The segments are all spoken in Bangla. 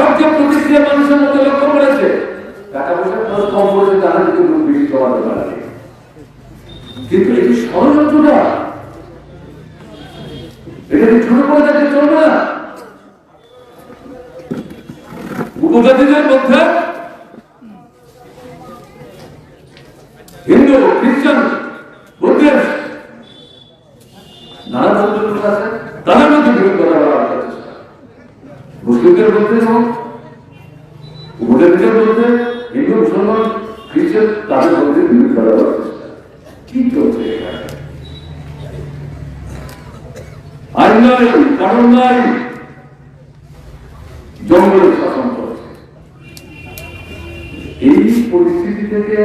ব্যাপক যে প্রতিক্রিয়া মানুষের মধ্যে লক্ষ্য করেছে। টাকা পয়সা খরচ কম করেছে তারা কিন্তু লোক বেশি কমাতে পারে। কিন্তু ষড়যন্ত্রটা, এটা কি ছোট করে দেখতে চলবে না। উপজাতিদের মধ্যে হিন্দু, খ্রিস্টান নানা আছে, তাদের মধ্যে বিরোধ করা মুসলিমদের মধ্যে এবং উপজাতিদের মধ্যে হিন্দু, মুসলমান, খ্রিস্টান, তাদের মধ্যে কি চলছে আইন নাই কারণ নাই, জঙ্গলের শাসন এই পরিস্থিতি থেকে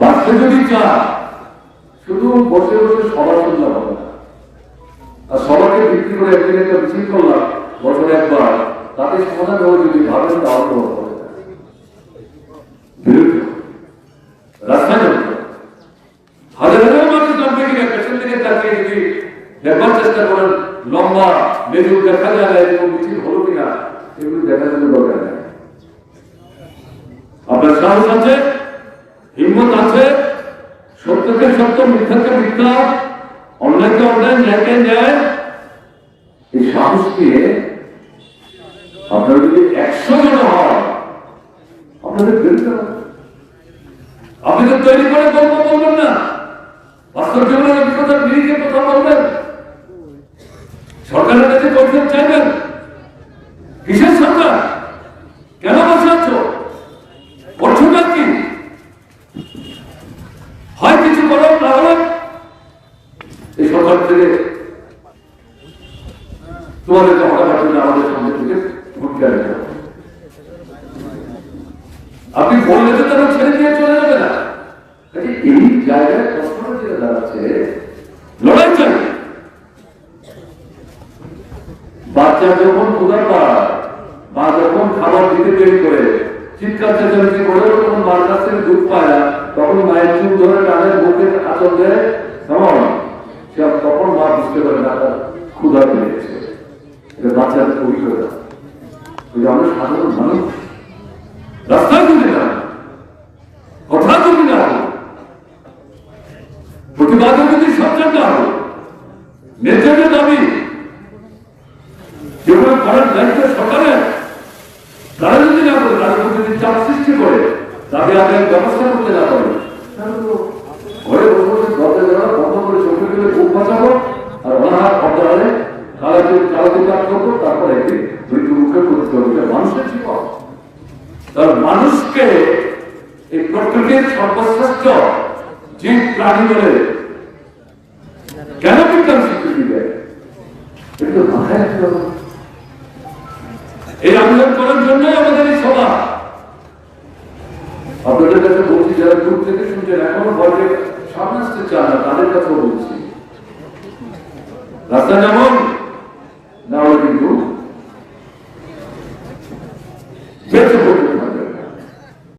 বাঁচতে যদি চায়, শুধু বসে বসে সভা শুনলে হবে না। আর সবাইকে বিক্রি করে একদিন একটা মিছিল করলাম, বছরে একবার, তাতে সমাধান হবে যদি ভাবেন চেষ্টা করেন, লম্বা, মেজুর হলো কিনা, এগুলো দেখা যেতে দরকার নেই। আপনার সাহস আছে, হিম্মত আছে, সত্যকে সত্য, মিথ্যাকে মিথ্যা অন্যায়কে অন্যায় ন্যায়কে ন্যায় এই সাহস নিয়ে আপনারা যদি একশো জন হয়, আপনাদের বেরোতে আপনি তো তৈরি করে গল্প বলবেন না। বাস্তব জীবনের অভিজ্ঞতার নিরিখে কথা বলবেন। সরকারের কাছে পরিচয় চাইবেন কিসের সরকার কেন বসে আছো অর্থটা কি হয় কিছু করো না হলে সরকার থেকে তোমাদেরকে হঠাৎ করে আমাদের সামনে থেকে ভূমিকা আপনি বললে তো তারা ছেড়ে দিয়ে চলে যাবে না। এই জায়গায় প্রশ্ন যেটা দাঁড়াচ্ছে, লড়াই চাই। বাচ্চা যখন ক্ষুদার পায় বা যখন খাবার দিতে দেরি করে, চিৎকার চেঁচামেচি করে যখন মার কাছ থেকে দুধ পায় না, তখন মায়ের চুল ধরে টানে বুকে আচল দেয় সে তখন মা বুঝতে পারে না তার ক্ষুধা পেয়ে গেছে এটা বাচ্চাদের অভিজ্ঞতা। ওই যে আমরা সাধারণ মানুষ, রাস্তায় যদি না কথা যদি না হলো প্রতিবাদে যদি সচ্চার না হলো নেতৃত্বের দাবি যেগুলো করার দায়িত্ব সরকারের, তারা যদি না করে, তাদের উপর যদি চাপ সৃষ্টি করে তাকে আগে ব্যবস্থা করতে না পারে ঘরে বসে দরজা বন্ধ করে মানুষকে এই প্রকৃতির সর্বশ্রেষ্ঠ প্রাণী বলে কেন বিজ্ঞান স্বীকৃতি এই আন্দোলন করার জন্যই আমাদের এই সভা। আপনাদের কাছে বলছি, যারা দূর থেকে শুনছেন, এখনও ভয় সামনে আসতে চান না, তাদের কাছেও বলছি। রাস্তা যেমন